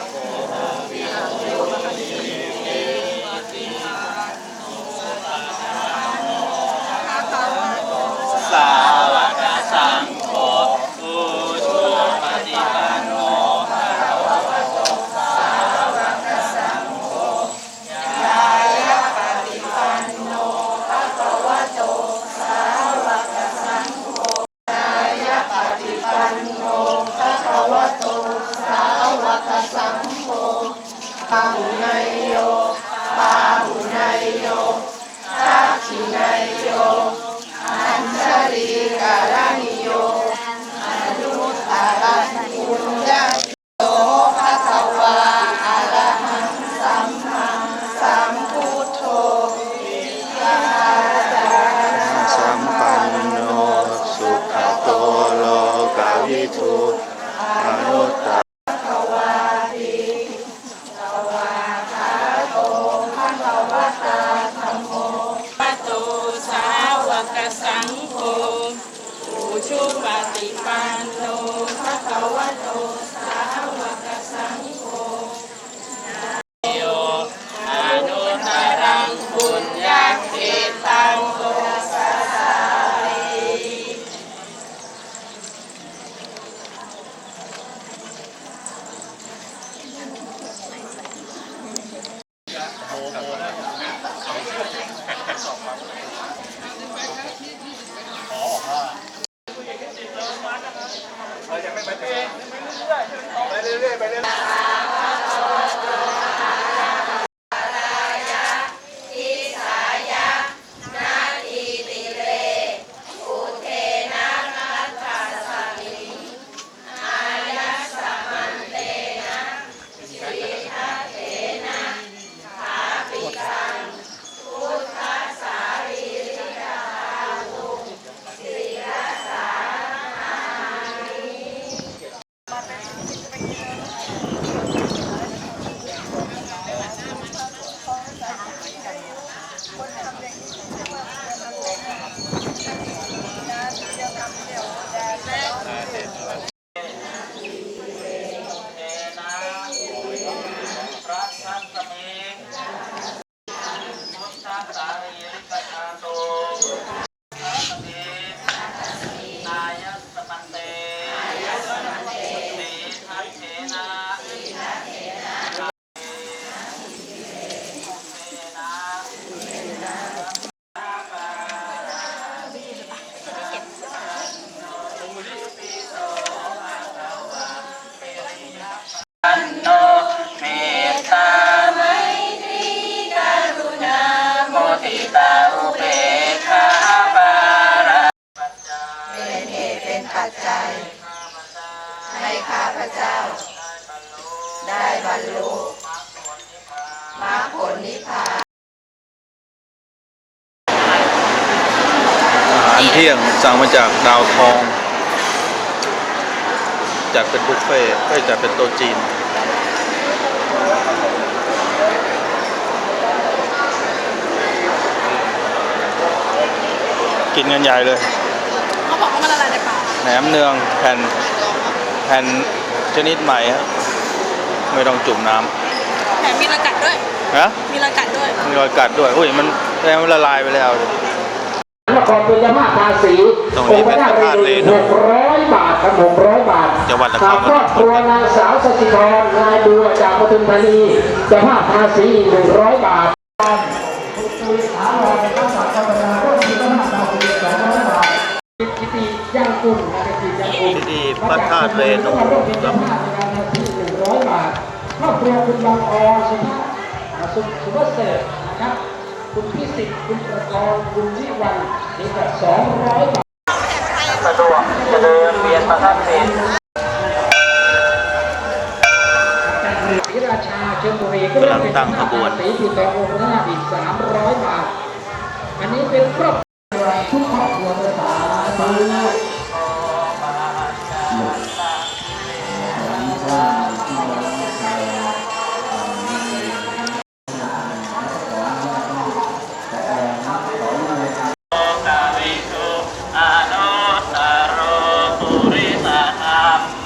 ます。 ปาหุนายโยปาหุนายโยทักขินา อันโนเมตตาไมตรีกรุณาโมทิตาอุเบกขาบาระเป็นเหตุเป็นปัจจัย ให้ข้าพเจ้า ได้บรรลุมรรคผลนิพพานอาหารเที่ยงสั่งมาจากดาวทอง จัดเป็นบุฟเฟ่ต์เอ้ยจัดเป็นโต๊ะจีน กินกันใหญ่เลย เขาบอกว่ามันละลายในปากแหนมเนืองแผ่นแผ่นชนิดใหม่ฮะไม่ต้องจุ่มน้แถมมีระกัดด้วยำนะมีระกัดด้วย มีรอยกัดด้วย อุ้ย มันแรงมันละลายไปแล้วน ครเป็นยามาภาษีตรงนี้เป็นพระธาตุเลโนหกร้อยบาทครับหกร้อยบาทจังหวัดนครสามครอบครัวนางสาวสชิธรนายบัวจากปทุมธานีจะภาพภาษีหนึ่งร้อยบาทพิธีย่างกุ้งนะพิธีย่างกุ้งพิธีพระธาตุเรนูครับหนึ่งร้อยบาทครอบครัวคุณบางอสุภาพสุสุภเสริฐนะ ครับคุณพิสิทธิ์คุณประกรณ์คุณวิวันนี่ก็สองร้อยบาทสะดวกจะเดินเวียนพระธาตุเรนศรีราชาเชียงบุรีก็เป็นตั้งขบวนสีติดต่อองค์หน้าอีกสามร้อยบาท อันนี้เป็นครอบ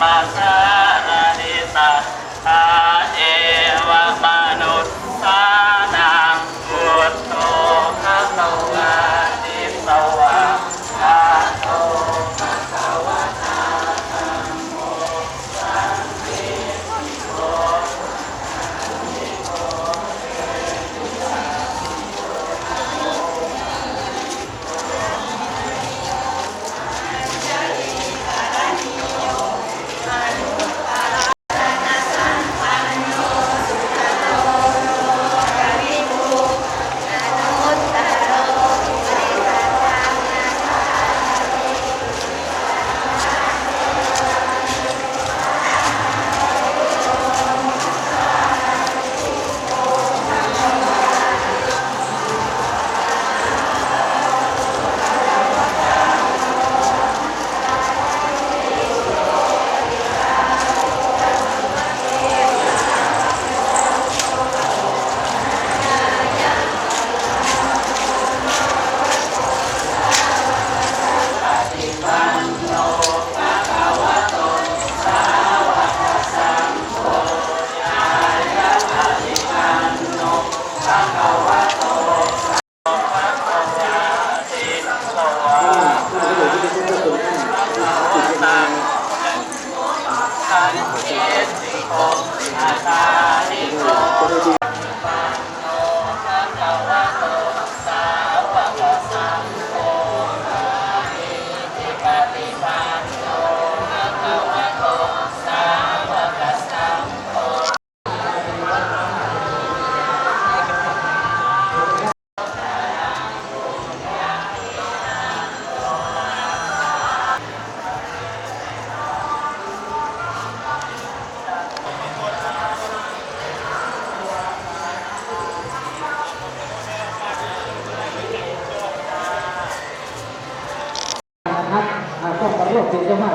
Master. านิเกติโกอาตานิโก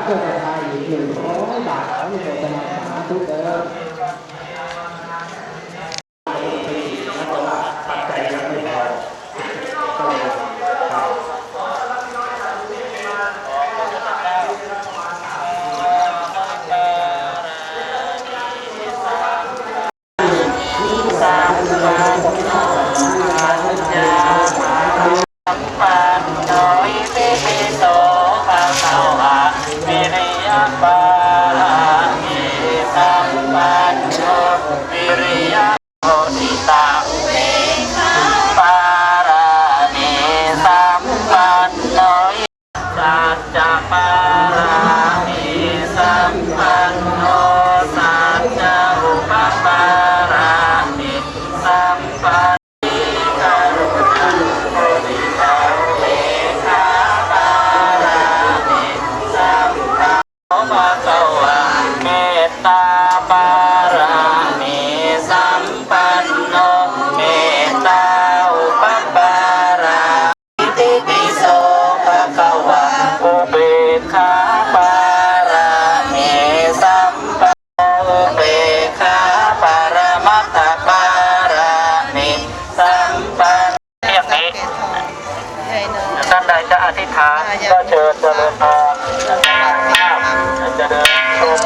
这个 thể hai vị. จากไป ขาปรามิสัมปเวขาปรามัตตปารามิสัมปันเรียกนี้ท่านใดจะอธิษฐานก็เชิญเจริญพรเจริญชม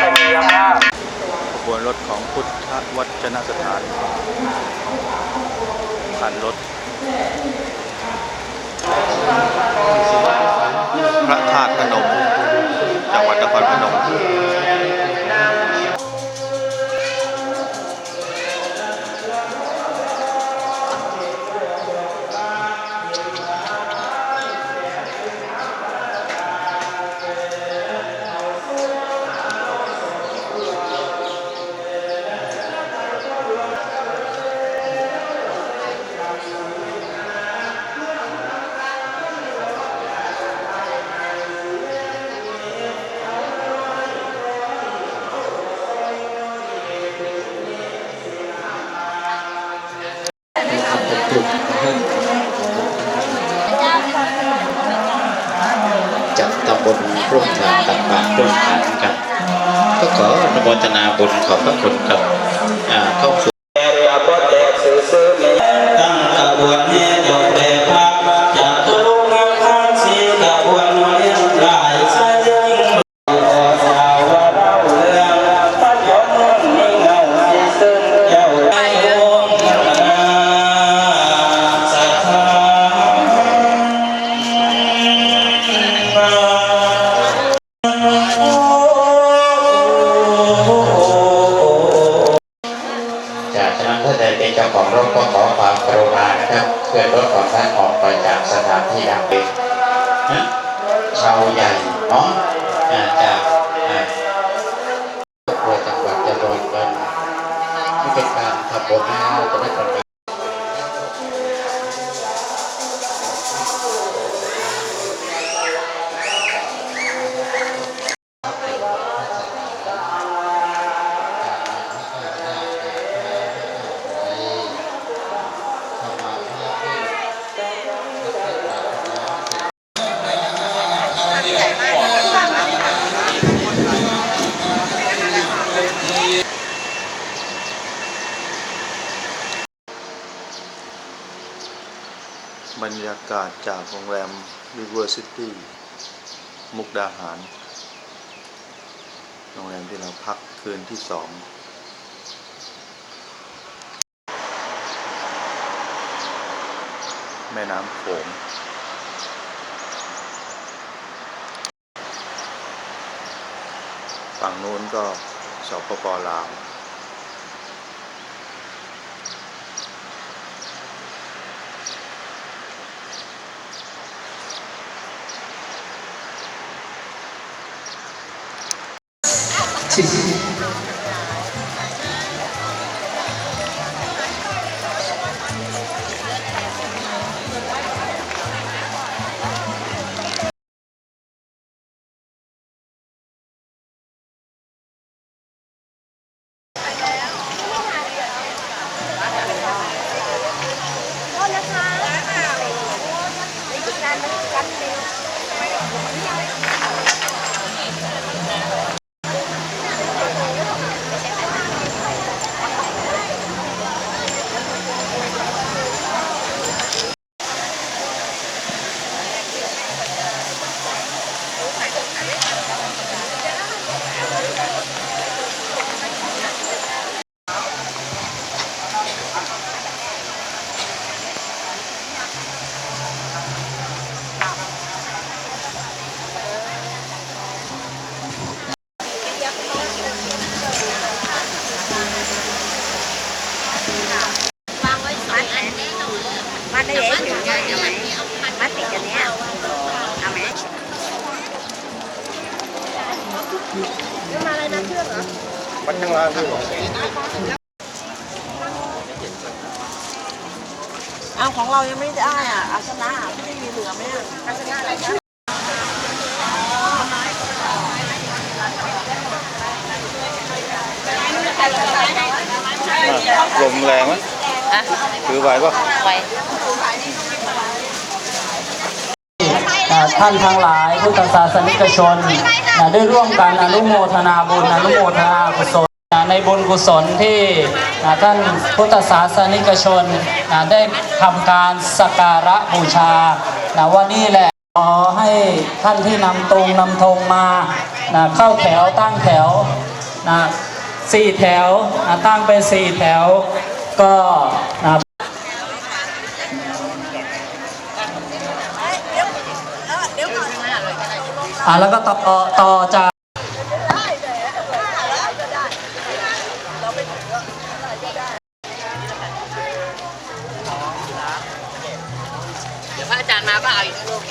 พระมียภาพขบวนรถของพุทธวัจนส โมทนาบุญขอบพระคุณกับเข้า sau dài đó ยากาศจากโรงแรมวิเวอร์ซิตี้มุกดาหาร โรงแรมที่เราพักคืนที่สองแม่น้ำโขงฝั่งนู้นก็สปปลาว ใช่ไหมาติดกันเนี่ยเอาไหมมาอะไรนะเชื่อเหรอมันข้างล่านด้วยหรอเอาของเรายังไม่ได้อะอาชนะไม่มีเหลือไหมอะอาชนะอะไรนะลมแรงไหมถือไหวปะไหว ท่านทั้งหลายพุทธศาสนิกชนนะได้ร่วมกันอนุโมทนาบุญอนุโมทนากุศลในบุญกุศลที่นะท่านพุทธศาสนิกชนนะได้ทำการสักการะบูชานะว่านี่แหละขอให้ท่านที่นำตรงนำธงมานะเข้าแถวตั้งแถวนะสี่แถวนะตั้งเป็นสี่แถวก็ อ่าแล้วก็ต่อต่อจากเดี๋ยวพระอาจารย์มาก็เอาอีกลูก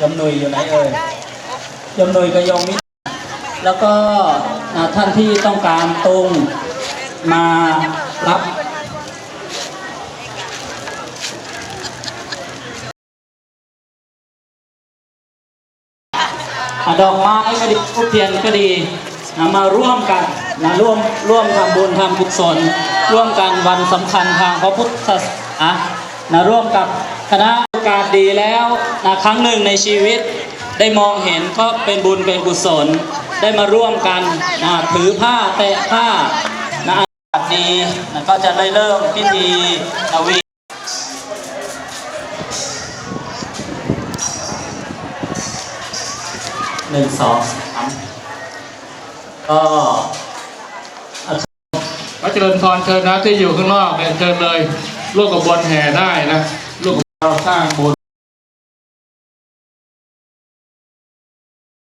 ยมหนุยอยู่ไหนเอ่ยยมหนุยกับยมมิตรแล้วก็ท่านที่ต้องการตรง มารับดอกไม้ก็ดีทูบเทียนก็ดีนะมาร่วมกันนะร่วมร่วมทำบุญทำกุศลร่วมกันวันสำคัญทางพระพุทธศาสนานะร่วมกับคณะโอกาสดีแล้วนะครั้งหนึ่งในชีวิตได้มองเห็นก็เป็นบุญเป็นกุศล ได้มาร่วมกันนะถือผ้าแตะผ้า นี้ก็จะได้เริ่มพิธีนวีหนึ่งสองสามก็พระเจริญพรเชิญนะที่อยู่ข้างนอกเนี่ยเชิญเลยร่วมกับบนแห่ได้นะร่วมกับเราสร้างบุญ